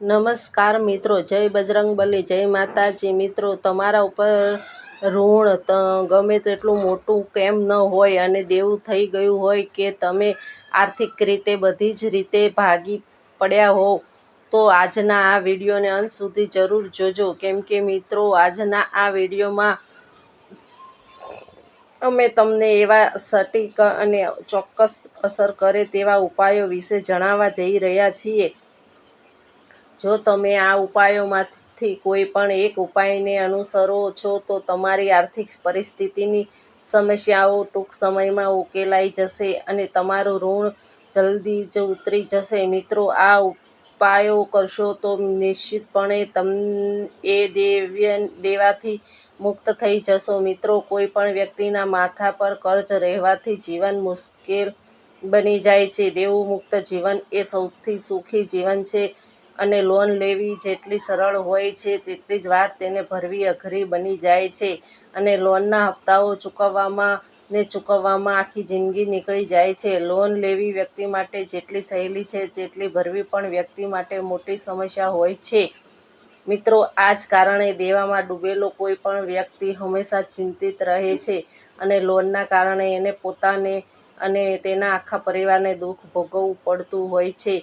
નમસ્કાર મિત્રો, જય બજરંગબલી જય માતાજી. મિત્રો, તમારા ઉપર ઋણ ગમે તેટલું મોટું કેમ ન હોય અને દેવું થઈ ગયું હોય કે તમે આર્થિક રીતે બધી જ રીતે ભાગી પડ્યા હો તો આજના આ વિડીયોને અંત સુધી જરૂર જોજો. કેમ કે મિત્રો, આજના આ વિડીયોમાં અમે તમને એવા સટીક અને ચોક્કસ અસર કરે તેવા ઉપાયો વિશે જણાવવા જઈ રહ્યા છીએ. જો તમે આ ઉપાયોમાંથી કોઈ પણ એક ઉપાયને અનુસરો છો, તો તમારી આર્થિક પરિસ્થિતિની સમસ્યાઓ ટૂંક સમયમાં ઉકેલાઈ જશે અને તમારું ઋણ જલ્દી જ ઉતરી જશે. મિત્રો, આ ઉપાયો કરશો તો નિશ્ચિતપણે તમને એ દેવ્ય, દેવાથી મુક્ત થઈ જશો. મિત્રો, કોઈ પણ વ્યક્તિના માથા પર કર્જ રહેવાથી જીવન મુશ્કેલ બની જાય છે. દેવું મુક્ત જીવન એ સૌથી સુખી જીવન છે. અને લોન લેવી જેટલી સરળ હોય છે, તેટલી જ વાર તેને ભરવી અઘરી બની જાય છે. અને લોનના હપ્તાઓ ચૂકવવામાં ને ચૂકવવામાં આખી જિંદગી નીકળી જાય છે. લોન લેવી વ્યક્તિ માટે જેટલી સહેલી છે, તેટલી ભરવી પણ વ્યક્તિ માટે મોટી સમસ્યા હોય છે. મિત્રો આ જ કારણે દેવામાં ડૂબેલો કોઈ પણ વ્યક્તિ હંમેશા ચિંતિત રહે છે અને લોનના કારણે એને પોતાને અને તેના આખા પરિવારને દુઃખ ભોગવવું પડતું હોય છે.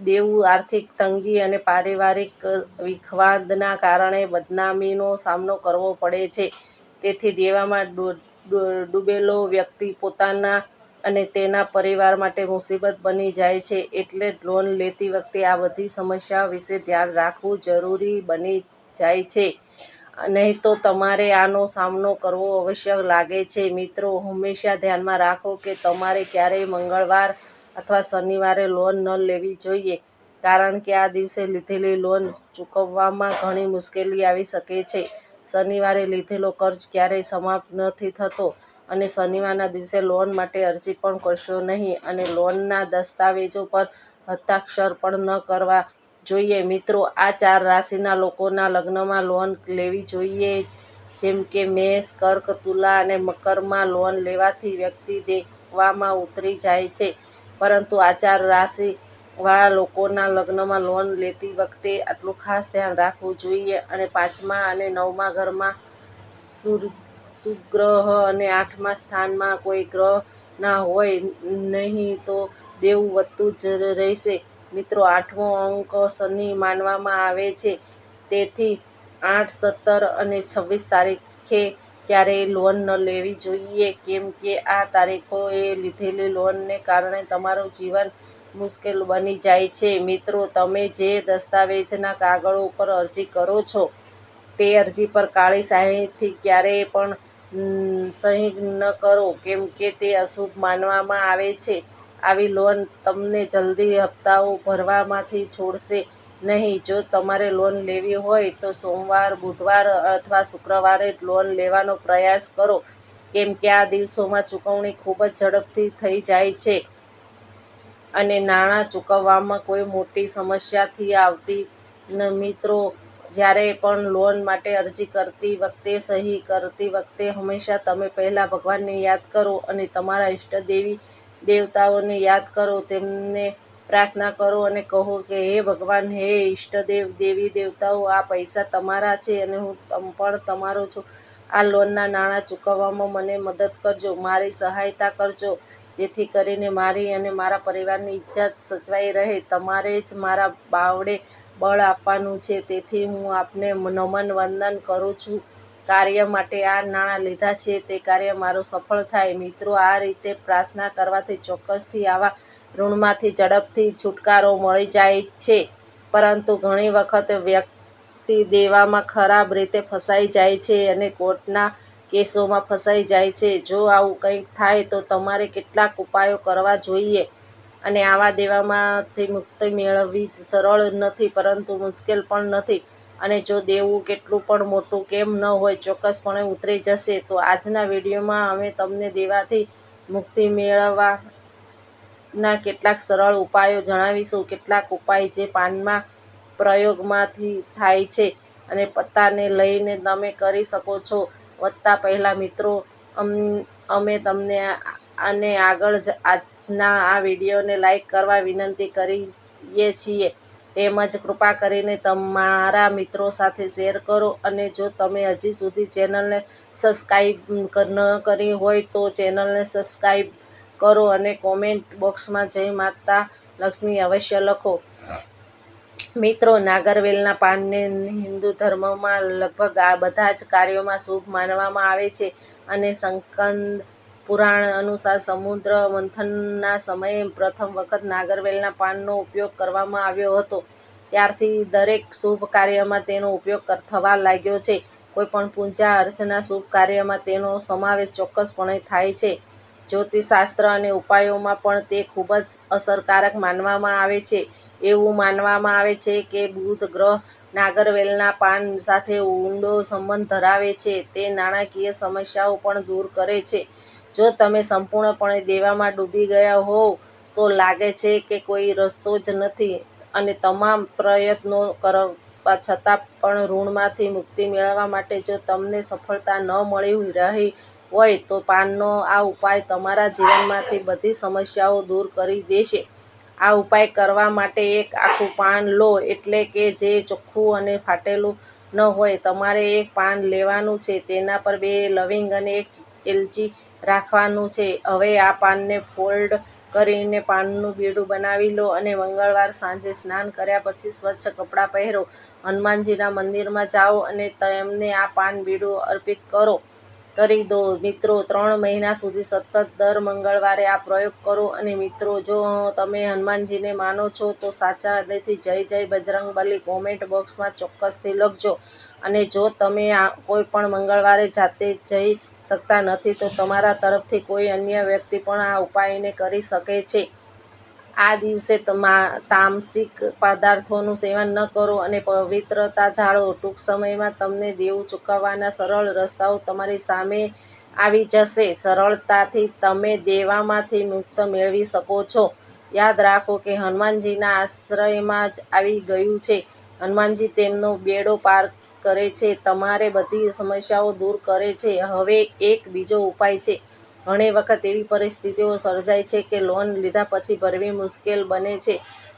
દેવું, આર્થિક તંગી અને પારિવારિક વિખવાદના કારણે બદનામીનો સામનો કરવો પડે છે. તેથી દેવામાં ડૂબેલો વ્યક્તિ પોતાના અને તેના પરિવાર માટે મુસીબત બની જાય છે. એટલે લોન લેતી વખતે આ બધી સમસ્યાઓ વિશે ધ્યાન રાખવું જરૂરી બની જાય છે. નહીં તો તમારે આનો સામનો કરવો અવશ્ય લાગે છે. મિત્રો, હંમેશા ધ્યાનમાં રાખો કે તમારે ક્યારેય મંગળવાર અથવા શનિવારે લોન ન લેવી જોઈએ, કારણ કે આ દિવસે લીધેલી લોન ચૂકવવામાં ઘણી મુશ્કેલી આવી શકે છે. શનિવારે લીધેલો કર્જ ક્યારેય સમાપ્ત નથી થતો અને શનિવારના દિવસે લોન માટે અરજી પણ કરશો નહીં અને લોનના દસ્તાવેજો પર હસ્તાક્ષર પણ ન કરવા જોઈએ. મિત્રો, આ ચાર રાશિના લોકોના લગ્નમાં લોન લેવી જોઈએ, જેમ કે મેષ, કર્ક, તુલા અને મકરમાં લોન લેવાથી વ્યક્તિ દેખવામાં ઉતરી જાય છે. પરંતુ આચાર ચાર રાશિ વાળા લોકોના લગ્નમાં લોન લેતી વખતે આટલું ખાસ ધ્યાન રાખવું જોઈએ અને પાંચમા અને નવમા ઘરમાં સુર- સુગ્રહ અને આઠમા સ્થાનમાં કોઈ ગ્રહ ના હોય નહીં તો દેવું વધતું જ રહેશે. મિત્રો, આઠમો અંક શનિ માનવામાં આવે છે. તેથી આઠ, સત્તર અને છવ્વીસ તારીખે ક્યારેય લોન ન લેવી જોઈએ, કેમ કે આ તારીખોએ લીધેલી લોનને કારણે તમારું જીવન મુશ્કેલ બની જાય છે. મિત્રો, તમે જે દસ્તાવેજના કાગળો ઉપર અરજી કરો છો, તે અરજી પર કાળી સાહીથી ક્યારેય પણ સહી ન કરો, કેમ કે તે અશુભ માનવામાં આવે છે. આવી લોન તમને જલ્દી હપ્તાઓ ભરવામાંથી છોડશે. નહીં. જો તમારે લોન લેવી હોય તો સોમવાર, બુધવાર અથવા શુક્રવારે જ લોન લેવાનો પ્રયાસ કરો. કેમ કે આ દિવસોમાં ચૂકવણી ખૂબ જ ઝડપથી થઈ જાય છે અને નાણાં ચૂકવવામાં કોઈ મોટી સમસ્યાથી આવતી મિત્રો જ્યારે પણ લોન માટે અરજી કરતી વખતે, સહી કરતી વખતે હંમેશા તમે પહેલાં ભગવાનને યાદ કરો અને તમારા ઈષ્ટદેવી દેવતાઓને યાદ કરો. તેમને પ્રાર્થના કરો અને કહો કે, હે ભગવાન, હે ઈષ્ટદેવ દેવી દેવતાઓ, આ પૈસા તમારા છે અને હું તમ- પણ તમારો છું. આ લોનના નાણાં ચૂકવવામાં મને મદદ કરજો, મારી સહાયતા કરજો, જેથી કરીને મારી અને મારા પરિવારની ઇજ્જત સચવાઈ રહે. તમારે જ મારા બાવડે બળ આપવાનું છે, તેથી હું આપને નમન વંદન કરું છું. કાર્ય માટે આ નાણાં લીધા છે, તે કાર્ય મારું સફળ થાય. મિત્રો, આ રીતે પ્રાર્થના કરવાથી ચોક્કસથી આવા ઋણમાંથી ઝડપથી છુટકારો મળી જાય છે, પરંતુ ઘણી વખત વ્યક્તિ દેવામાં ખરાબ રીતે ફસાઈ જાય છે અને કોર્ટના કેસોમાં ફસાઈ જાય છે. જો આવું કંઈક થાય તો તમારે કેટલાક ઉપાયો કરવા જોઈએ અને આવા દેવામાંથી મુક્તિ મેળવવી સરળ નથી, પરંતુ મુશ્કેલ પણ નથી. અને જો દેવું કેટલું પણ મોટું કેમ ન હોય, ચોક્કસપણે ઉતરી જશે. તો આજના વિડીયોમાં અમે તમને દેવાથી મુક્તિ મેળવવા ના કેટલાક સરળ ઉપાયો જણાવીશું. કેટલાક ઉપાય જે પાનમાં પ્રયોગમાંથી થાય છે અને પત્તાને લઈને તમે કરી શકો છો. વધતા પહેલાં મિત્રો, અમ- તમને અને આગળ જ આજના આ વિડીયોને લાઈક કરવા વિનંતી કરીએ છીએ. તેમજ કૃપા કરીને તમારા મિત્રો સાથે શેર કરો અને જો તમે હજી સુધી ચેનલને સબસ્ક્રાઈબ ન કરી હોય તો ચેનલને સબસ્ક્રાઈબ કરો અને કોમેન્ટ બોક્સમાં જય માતા લક્ષ્મી અવશ્ય લખો. મિત્રો, નાગરવેલના પાનને હિન્દુ ધર્મમાં લગભગ આ બધા જ કાર્યોમાં શુભ માનવામાં આવે છે અને સંકંદ પુરાણ અનુસાર સમુદ્ર મંથનના સમયે પ્રથમ વખત નાગરવેલના પાનનો ઉપયોગ કરવામાં આવ્યો હતો. ત્યારથી દરેક શુભ કાર્યમાં તેનો ઉપયોગ થવા લાગ્યો છે. કોઈપણ પૂજા અર્ચના શુભ કાર્યમાં તેનો સમાવેશ ચોક્કસપણે થાય છે. જ્યોતિષશાસ્ત્ર અને ઉપાયોમાં પણ તે ખૂબ જ અસરકારક માનવામાં આવે છે. એવું માનવામાં આવે છે કે બુધ ગ્રહ નાગરવેલના પાન સાથે ઊંડો સંબંધ ધરાવે છે. તે નાણાકીય સમસ્યાઓ પણ દૂર કરે છે. જો તમે સંપૂર્ણપણે દેવામાં ડૂબી ગયા હોવ, તો લાગે છે કે કોઈ રસ્તો જ નથી અને તમામ પ્રયત્નો કરવા છતાં પણ ઋણમાંથી મુક્તિ મેળવવા માટે જો તમને સફળતા ન મળી રહી હોય તો પાનનો આ ઉપાય તમારા જીવનમાંથી બધી સમસ્યાઓ દૂર કરી દેશે. આ ઉપાય કરવા માટે એક આખું પાન લો એટલે કે જે ચોખ્ખું અને ફાટેલું ન હોય. તમારે એક પાન લેવાનું છે, તેના પર બે લવિંગ અને એક એલચી રાખવાનું છે. હવે આ પાનને ફોલ્ડ કરીને પાનનું બીડું બનાવી લો અને મંગળવાર સાંજે સ્નાન કર્યા પછી સ્વચ્છ કપડાં પહેરો. હનુમાનજીના મંદિરમાં જાઓ અને તેમને આ પાન બીડું અર્પિત કરો. કરી દો. મિત્રો, ત્રણ મહિના સુધી સતત દર મંગળવારે આ પ્રયોગ કરો અને મિત્રો, જો તમે હનુમાનજીને માનો છો, તો સાચા હૃદયથી જય જય બજરંગબલી કોમેન્ટ બોક્સમાં ચોક્કસથી લખજો. અને જો તમે કોઈ પણ મંગળવારે જાતે જઈ શકતા નથી, તો તમારા તરફથી કોઈ અન્ય વ્યક્તિ પણ આ ઉપાયને કરી શકે છે. આ દિવસે તમા તામસિક પદાર્થોનું સેવન ન કરો અને પવિત્રતા જાળવો. ટૂંક સમયમાં તમને દેવું ચૂકવવાના સરળ રસ્તાઓ તમારી સામે આવી જશે. સરળતાથી તમે દેવામાંથી મુક્ત મેળવી શકો છો. યાદ રાખો કે હનુમાનજીના આશ્રયમાં જ આવી ગયું છે. હનુમાનજી તેમનો બેડો પાર કરે છે. તમારે બધી સમસ્યાઓ દૂર કરે છે. હવે એક બીજો ઉપાય છે. ઘણી વખત એવી પરિસ્થિતિઓ સર્જાય છે કે લોન લીધા પછી ભરવી મુશ્કેલ બને છે.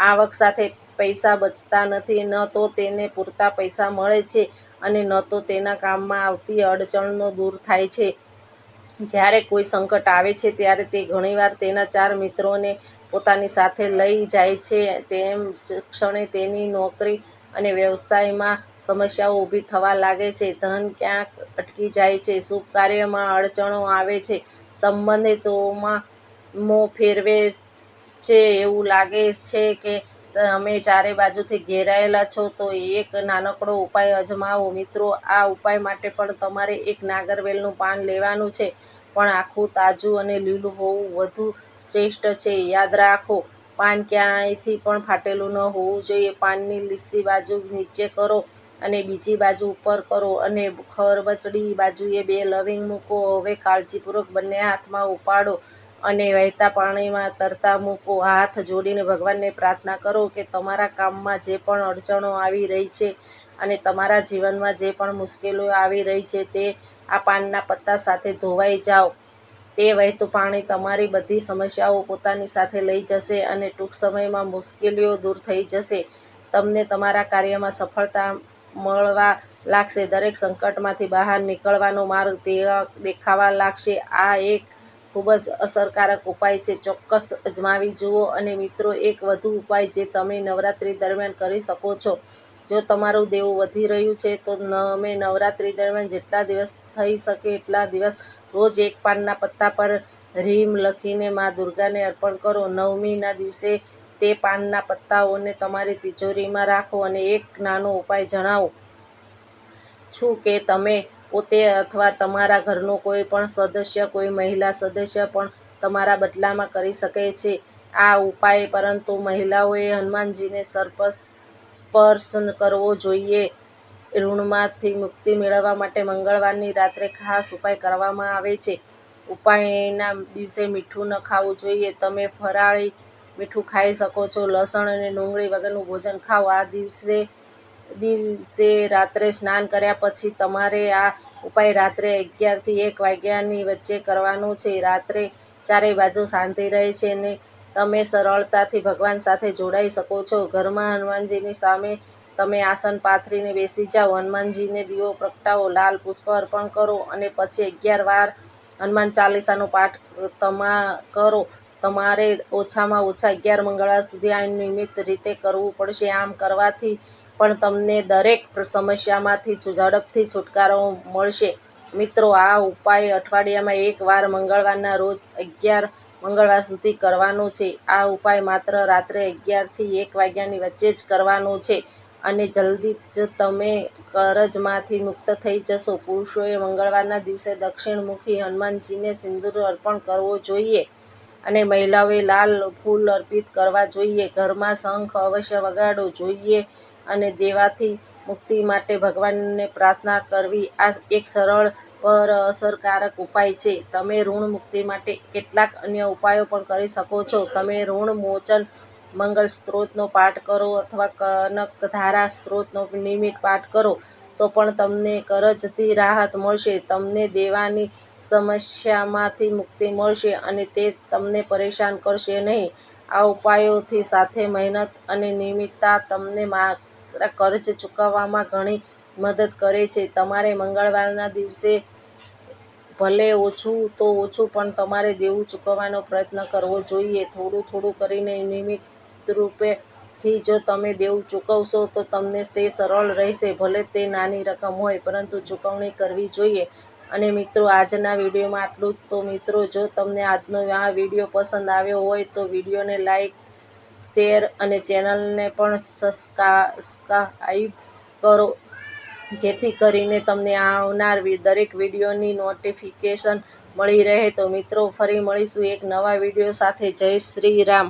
આવક સાથે પૈસા બચતા નથી, ન તો તેને પૂરતા પૈસા મળે છે અને ન તો તેના કામમાં આવતી અડચણો દૂર થાય છે. જ્યારે કોઈ સંકટ આવે છે ત્યારે તે ઘણીવાર તેના ચાર મિત્રોને પોતાની સાથે લઈ જાય છે. તેમ ક્ષણે તેની નોકરી અને વ્યવસાયમાં સમસ્યાઓ ઊભી થવા લાગે છે. ધન ક્યાંક અટકી જાય છે. શુભ કાર્યમાં અડચણો આવે છે. સંબંધિતોમાં મોં ફેરવે છે એવું લાગે છે કે તમે ચારે બાજુથી ઘેરાયેલા છો, તો એક નાનકડો ઉપાય અજમાવો. મિત્રો, આ ઉપાય માટે પણ તમારે એક નાગરવેલનું પાન લેવાનું છે. પણ આખું તાજું અને લીલું હોવું વધુ શ્રેષ્ઠ છે. યાદ રાખો, પાન ક્યાંયથી પણ ફાટેલું ન હોવું જોઈએ. પાનની લીસી બાજુ નીચે કરો. અને બીજી બાજુ ઉપર કરો અને ખરબચડી બાજુએ બે લવિંગ મૂકો. હવે કાળજીપૂર્વક બંને હાથમાં ઉપાડો અને વહેતા પાણીમાં તરતા મૂકો. હાથ જોડીને ભગવાનને પ્રાર્થના કરો કે તમારા કામમાં જે પણ અડચણો આવી રહી છે અને તમારા જીવનમાં જે પણ મુશ્કેલીઓ આવી રહી છે તે આ પાનના પત્તા સાથે ધોવાઈ જાઓ. તે વહેતું પાણી તમારી બધી સમસ્યાઓ પોતાની સાથે લઈ જશે અને ટૂંક સમયમાં મુશ્કેલીઓ દૂર થઈ જશે. તમને તમારા કાર્યમાં સફળતા મળવા લાગશે. દરેક સંકટમાંથી બહાર નીકળવાનો માર્ગ દેખાવા લાગશે. આ એક ખૂબ જ અસરકારક ઉપાય છે. ચોક્કસ અજમાવી જુઓ અને મિત્રો, એક વધુ ઉપાય જે તમે નવરાત્રિ દરમિયાન કરી શકો છો. જો તમારું દેવું વધી રહ્યું છે, તો તમે નવરાત્રિ દરમિયાન જેટલા દિવસ થઈ શકે એટલા દિવસ રોજ એક પાનના પત્તા પર રીમ લખીને મા દુર્ગાને અર્પણ કરો. નવમીના દિવસે તે પાનના પત્તાઓને તમારી તિજોરીમાં રાખો અને એક નાનો ઉપાય જણાવું. છું કે તમે પોતે અથવા તમારા ઘરનો કોઈ પણ સદસ્ય, કોઈ મહિલા સદસ્ય પણ તમારા બદલામાં કરી શકે છે? આ ઉપાય પરંતુ મહિલાઓએ હનુમાનજીને સ્પર્શ કરવો જોઈએ. ઋણમાંથી મુક્તિ મેળવવા માટે મંગળવારની રાત્રે ખાસ ઉપાય કરવામાં આવે છે. ઉપાયના દિવસે મીઠું ન ખાવું જોઈએ. તમે ફરાળી મીઠું ખાઈ શકો છો, લસણ અને ડુંગળી વગરનું ભોજન ખાઓ. આ દિવસે દિવસે રાત્રે સ્નાન કર્યા પછી તમારે આ ઉપાય રાત્રે અગિયારથી એક વાગ્યાની વચ્ચે કરવાનો છે. રાત્રે ચારેય બાજુ શાંતિ રહે છે અને તમે સરળતાથી ભગવાન સાથે જોડાઈ શકો છો. ઘરમાં હનુમાનજીની સામે તમે આસન પાથરીને બેસી જાઓ. હનુમાનજીને દીવો, પ્રગટાવો, લાલ પુષ્પ અર્પણ કરો અને પછી અગિયાર વાર હનુમાન ચાલીસાનો પાઠ તમા કરો. તમારે ઓછામાં ઓછા અગિયાર મંગળવાર સુધી આ નિયમિત રીતે કરવું પડશે. આમ કરવાથી પણ તમને દરેક સમસ્યામાંથી ઝડપથી છુટકારો મળશે. મિત્રો, આ ઉપાય અઠવાડિયામાં એકવાર મંગળવારના રોજ અગિયાર મંગળવાર સુધી કરવાનો છે. આ ઉપાય માત્ર રાત્રે અગિયારથી એક વાગ્યાની વચ્ચે જ કરવાનો છે અને જલ્દી જ તમે કરજમાંથી મુક્ત થઈ જશો. પુરુષોએ મંગળવારના દિવસે દક્ષિણમુખી હનુમાનજીને સિંદૂર અર્પણ કરવો જોઈએ. અને મહિલાઓએ લાલ ફૂલ અર્પિત કરવા જોઈએ. ઘરમાં શંખ અવશ્ય વગાડવો જોઈએ અને દેવાથી મુક્તિ માટે ભગવાનને પ્રાર્થના કરવી આ એક સરળ પર અસરકારક ઉપાય છે. તમે ઋણ મુક્તિ માટે કેટલાક અન્ય ઉપાયો પણ કરી શકો છો. તમે ઋણ મોચન મંગલ સ્ત્રોતનો પાઠ કરો અથવા કનક ધારા સ્ત્રોતનો નિયમિત પાઠ કરો તો પણ તમને કરજથી રાહત મળશે. તમને દેવાની સમસ્યામાંથી મુક્તિ મળશે અને તે તમને પરેશાન કરશે નહીં. આ ઉપાયોથી સાથે મહેનત અને નિયમિતતા તમને મારા કર્જ ચૂકવવામાં ઘણી મદદ કરે છે. તમારે મંગળવારના દિવસે ભલે ઓછું તો ઓછું, પણ તમારે દેવું ચૂકવવાનો પ્રયત્ન કરવો જોઈએ. થોડું થોડું કરીને નિયમિતરૂપે થી જો તમે દેવું ચૂકવશો, તો તમને તે સરળ રહેશે. ભલે તે નાની રકમ હોય, પરંતુ ચૂકવણી કરવી જોઈએ. અને મિત્રો, આજના વિડીયોમાં આટલું જ. તો મિત્રો, જો તમને આજનો આ વીડિયો પસંદ આવ્યો હોય તો વિડીયોને લાઈક, શેર અને ચેનલને પણ સબસ્ક્રાઈબ કરો. જેથી કરીને તમને આવનાર દરેક વિડીયોની નોટિફિકેશન મળી રહે. તો મિત્રો, ફરી મળીશું એક નવા વીડિયો સાથે. જય શ્રી રામ.